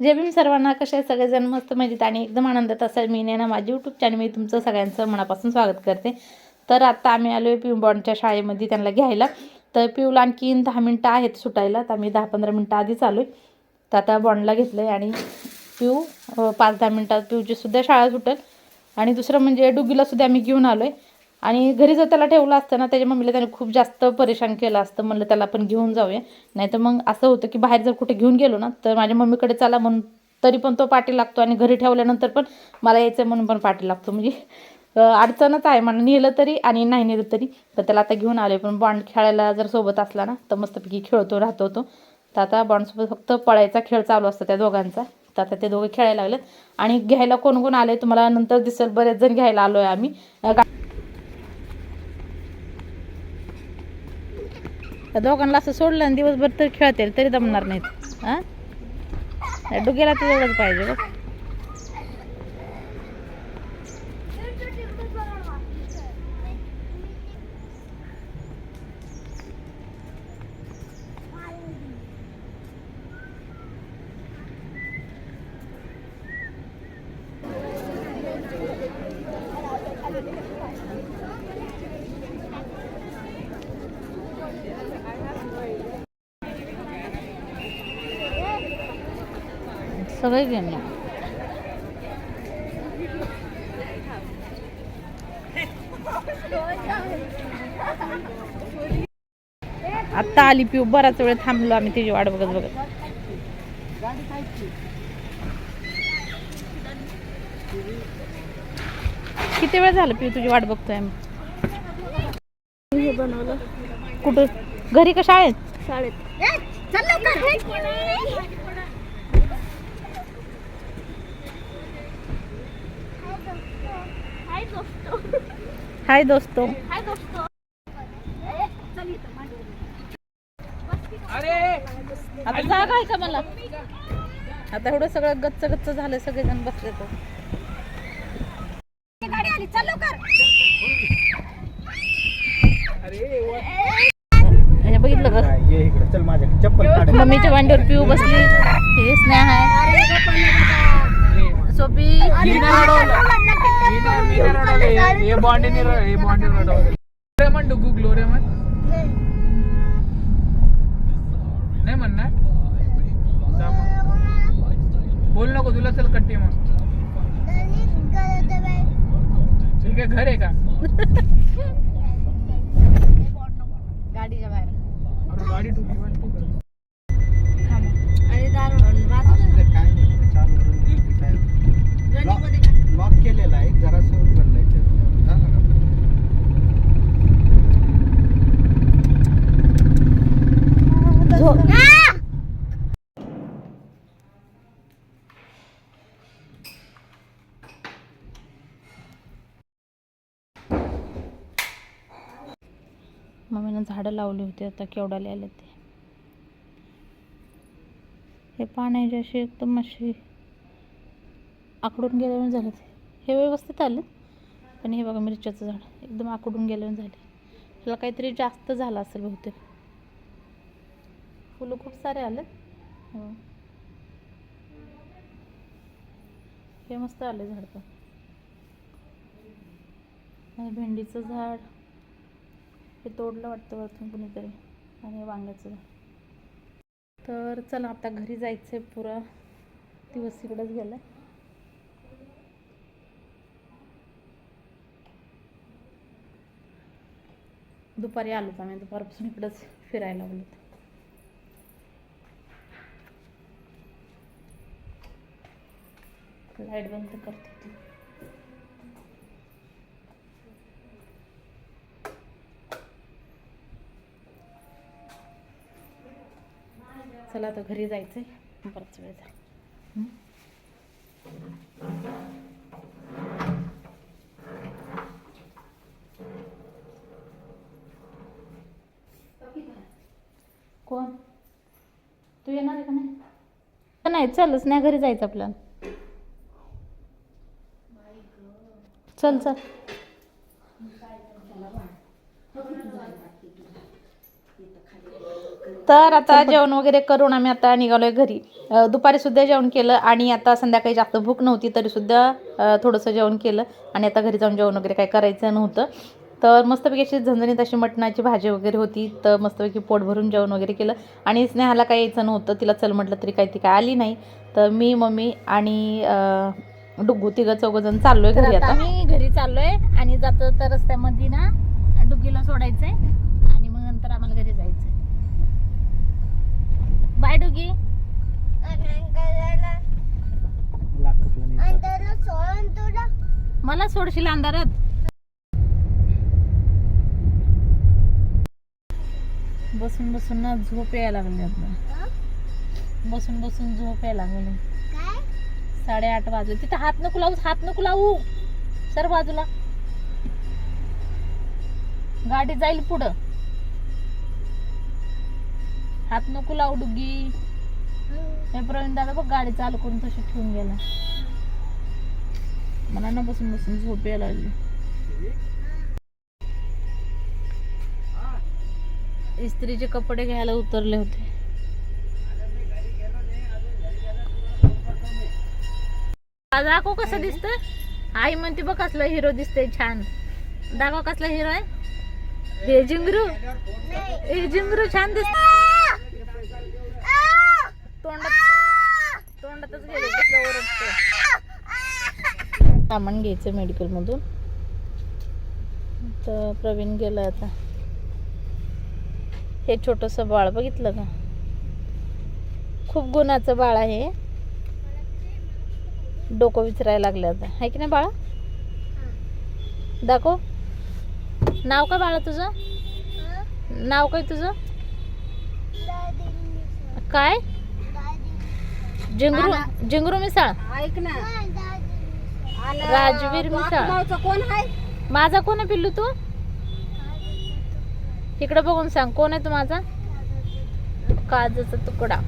जय भीम सर्वांना कसे आहे सगळेजण मस्त मजेत आणि एकदम आनंदात असाल. मी ना माझी यूट्यूब चॅनल मी तुमचं सगळ्यांचं मनापासून स्वागत करते. तर आता आम्ही आलो आहे पिंबॉनच्या बॉन्डच्या शाळेमध्ये त्यांना घ्यायला. तर पिऊला आणखीन दहा मिनटं आहेत सुटायला तर आम्ही दहा पंधरा मिनटं आधीच आलो आहे तर आता बॉन्डला घेतलं आहे आणि पिऊ पाच दहा मिनटात पिऊची सुद्धा शाळा सुटेल. आणि दुसरं म्हणजे डुगीला सुद्धा आम्ही घेऊन आलो आहे आणि घरी जर त्याला ठेवलं असतं ना त्याच्या मम्मीला त्याने खूप जास्त परेशान केलं असतं म्हणलं त्याला आपण घेऊन जाऊया. नाही तर मग असं होतं की बाहेर जर कुठे घेऊन गेलो ना तर माझ्या मम्मीकडे चला म्हणून तरी पण तो पाठी लागतो आणि घरी ठेवल्यानंतर पण मला यायचं म्हणून पण पाठी लागतो. म्हणजे अडचणच आहे. मला नेलं तरी आणि नाही नेलं तरी तर त्याला आता घेऊन आले पण बॉन्ड खेळायला जर सोबत असला ना तर मस्तपैकी खेळतो राहतो तो. तर आता बॉन्डसोबत फक्त पळायचा खेळ चालू असतो त्या दोघांचा. तर आता ते दोघे खेळायला लागलेत. आणि घ्यायला कोण कोण आले तुम्हाला नंतर दिसेल. बरेच जण घ्यायला आलो आहे आम्ही. त्या दोघांना असं सोडलं आणि दिवसभर तर खेळतील तरी दमणार नाहीत. हां? डुगेला तर एवढंच पाहिजे बघ. सगळे गेम आत्ता आली पिऊ बराच वेळ थांबलो आम्ही तिची वाट बघत बघत. किती वेळ झालं पिऊ तुझी वाट बघतोय आम्ही? बनवलं कुठं? घरी का शाळेत? शाळेत. हाय दोस्तो. आता जागा आहे का मला? आता एवढं सगळं गच्च गच्च झालं सगळेजण बसले तो गाडी आली चल लवकर. बघितलं का? ये इकडे चल माझ्या चप्पल काढ. मम्मीच्या मांडीवर पिऊ बसली. हे स्नेह आहे. सोपी ये बॉन्डी नहीं ये बॉन्डी रेमन डुगू ग्लो रेमन नाही म्हणणार? जा मग. बोल नको तुला चल कट्टी मग. ठीक आहे घर आहे का? गाडीच्या बाहेर. गाडी टुकी वाटते का? आणि दार बाजूला काय नाही, चालू करून काय लॉक- लॉक केलेला आहे जरा उघडलाय ते. झालं का? मम्मीनं झाडं लावली होती आता केवढाले आले ते. हे पाण्याची अशी एकदम अशी आकडून गेल्यावर झाले ते. हे व्यवस्थित आले पण हे बघा मिरच्याचं झाड एकदम आकडून गेल्यावर झाले. ह्याला काहीतरी जास्त झालं असेल बहुतेक. फुलं खूप सारे आले हो. हे मस्त आले झाड पण. भेंडीचं झाड. हे तोडलं वाटतं वरतून कुणीतरी आणि हे वांग्याचं झाड. तर चला आता घरी जायचं आहे पुरा. दिवस इकडेच गेला दुपारी आलो आम्ही. दुपारपासून इकडंच फिरायला लागलो लाइट बंद करते ती. चला आता घरी जायचंय. बराच वेळ झाला. कोण? तू येणार आहे का नाही? नाही चलच नाही. घरी जायचं आपल्याला चल चल. तर आता जेवण वगैरे करून आम्ही आता निघालोय घरी. दुपारी सुद्धा जेवण केलं आणि आता संध्याकाळी जास्त भूक नव्हती तरी सुद्धा थोडंसं जेवण केलं. आणि आता घरी जाऊन जेवण वगैरे काही करायचं नव्हतं. तर मस्तपैकी अशी झणझणीत अशी मटणाची भाजी वगैरे होती तर मस्तपैकी पोट भरून जेवण वगैरे केलं. आणि स्नेहाला काही यायचं नव्हतं तिला चल म्हटलं तरी काही ती काय आली नाही. तर मी मम्मी आणि अ, डुग्गू तिघं चौघजण चाललोय घरी आता आम्ही घरी चाललोय आणि जातो तर रस्त्यामध्ये ना डुगीला सोडायचंय आणि मग नंतर आम्हाला घरी जायचंय. बाय डुगी मला सोडशील अंधारात? बसून बसून ना झोप यायला लागली आता. बसून बसून झोप यायला लागली. साडेआठ वाजले. तिथं हात नको लावू हात नको लावू. सर बाजूला. गाडी जाईल पुढं. हात नको लावू डुगी हे प्रवीण दादा बघ गाडी चालू करून तशी ठेवून गेला. मला ना बसून बसून झोप यायला लागली. इस्त्रीचे कपडे घ्यायला उतरले होते. दाखव कसं दिसतंय. आई म्हणते बघ कसला हिरो दिसतोय छान. दाखव कसला हिरो आहे. हे जिंगरू. हे जिंगरू छान दिसत तोंडात तोंडातच गेले. सामान घ्यायचं मेडिकल मधून. तर प्रवीण गेलं आता. हे छोटस बाळ बघितलं का? खूप गुणाचं बाळ आहे. डोकं विचारायला लागलं आता. आहे की नाही बाळा? दाखव. नाव काय बाळा तुझं? नाव काय तुझं? काय? जिंगरू जिंगरू मिसाळ. ऐक ना. राजवीर मिसाळ. कोण आहे? माझा कोण आहे पिल्लू तू? इकडे बघून सांग कोण आहे तू माझा? काजचा तुकडा.